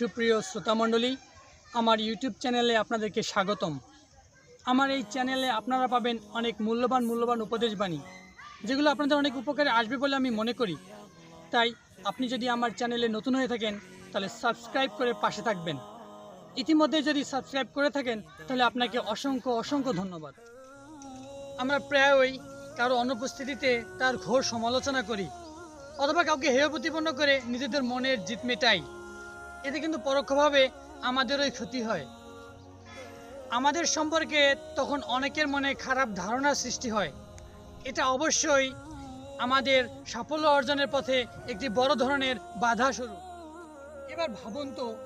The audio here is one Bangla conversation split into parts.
সুপ্রিয় শ্রোতামণ্ডলী, আমার ইউটিউব চ্যানেলে আপনাদেরকে স্বাগতম। আমার এই চ্যানেলে আপনারা পাবেন অনেক মূল্যবান মূল্যবান উপদেশ বাণী, যেগুলো আপনাদের অনেক উপকারে আসবে বলে আমি মনে করি। তাই আপনি যদি আমার চ্যানেলে নতুন হয়ে থাকেন, তাহলে সাবস্ক্রাইব করে পাশে থাকবেন। ইতিমধ্যে যদি সাবস্ক্রাইব করে থাকেন, তাহলে আপনাকে অসংখ্য অসংখ্য ধন্যবাদ। আমরা প্রায়ই কারও অনুপস্থিতিতে তার ঘোর সমালোচনা করি, অথবা কাউকে হেয় প্রতিপন্ন করে নিজেদের মনের জিত মেটাই। এতে কিন্তু পরোক্ষভাবে আমাদেরই ক্ষতি হয়। আমাদের সম্পর্কে তখন অনেকের মনে খারাপ ধারণার সৃষ্টি হয়। এটা অবশ্যই আমাদের সাফল্য অর্জনের পথে একটি বড় ধরনের বাধা স্বরূপ। এবার ভাবুন তো,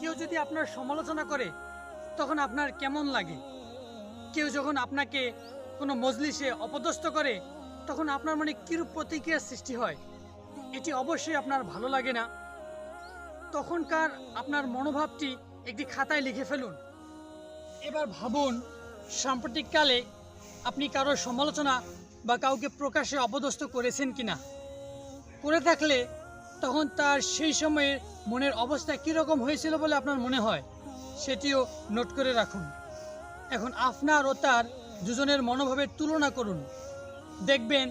কেউ যদি আপনার সমালোচনা করে, তখন আপনার কেমন লাগে? কেউ যখন আপনাকে কোনো মজলিসে অপদস্থ করে, তখন আপনার মনে কীরূপ প্রতিক্রিয়ার সৃষ্টি হয়? এটি অবশ্যই আপনার ভালো লাগে না। তখনকার আপনার মনোভাবটি একটি খাতায় লিখে ফেলুন। এবার ভাবুন, সাম্প্রতিককালে আপনি কারোর সমালোচনা বা কাউকে প্রকাশে অপদস্থ করেছেন কিনা। করে থাকলে তখন তার সেই সময়ের মনের অবস্থা কীরকম হয়েছিল বলে আপনার মনে হয়, সেটিও নোট করে রাখুন। এখন আপনার ও তার দুজনের মনোভাবের তুলনা করুন। দেখবেন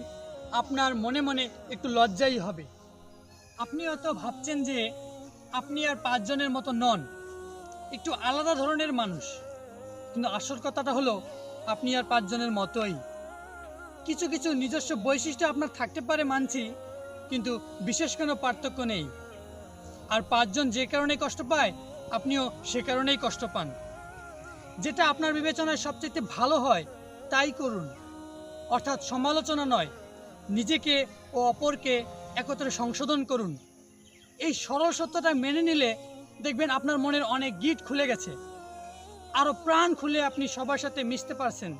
আপনার মনে মনে একটু লজ্জাই হবে। আপনি হয়তো ভাবছেন যে আপনি আর পাঁচজনের মতো নন। একটু আলাদা ধরনের মানুষ। কিন্তু আসল কথাটা হলো, আপনি আর পাঁচজনের মতোই। কিছু কিছু নিজস্ব বৈশিষ্ট্য আপনার থাকতে পারে মানছি, কিন্তু বিশেষ কোনো পার্থক্য নেই। আর পাঁচজন যে কারণে কষ্ট পায়, আপনিও সে কারণেই কষ্ট পান। যেটা আপনার বিবেচনায় সবচেয়ে ভালো হয়, তাই করুন। অর্থাৎ সমালোচনা নয়, নিজেকে ও অপরকে একত্রে সংশোধন করুন। এই সরল সত্যটা মেনে নিলে দেখবেন আপনার মনের অনেক গিট খুলে গেছে। আরও প্রাণ খুলে আপনি সবার সাথে মিশতে পারছেন।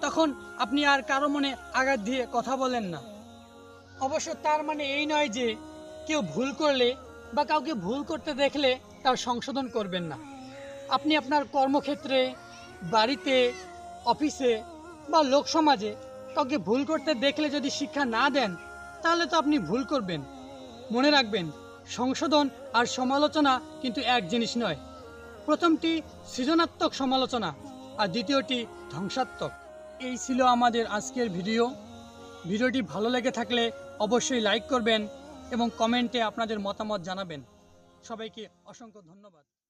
তখন আপনি আর কারও মনে আঘাত দিয়ে কথা বলেন না। অবশ্য তার মানে এই নয় যে কেউ ভুল করলে বা কাউকে ভুল করতে দেখলে তার সংশোধন করবেন না। আপনি আপনার কর্মক্ষেত্রে, বাড়িতে, অফিসে বা লোকসমাজে কাউকে ভুল করতে দেখলে যদি শিক্ষা না দেন, তাহলে তো আপনি ভুল করবেন। মনে রাখবেন, সংশোধন আর সমালোচনা কিন্তু এক জিনিস নয়। প্রথমটি সৃজনাত্মক সমালোচনা আর দ্বিতীয়টি ধ্বংসাত্মক। এই ছিল আমাদের আজকের ভিডিও। ভিডিওটি ভালো লেগে থাকলে অবশ্যই লাইক করবেন এবং কমেন্টে আপনাদের মতামত জানাবেন। সবাইকে অসংখ্য ধন্যবাদ।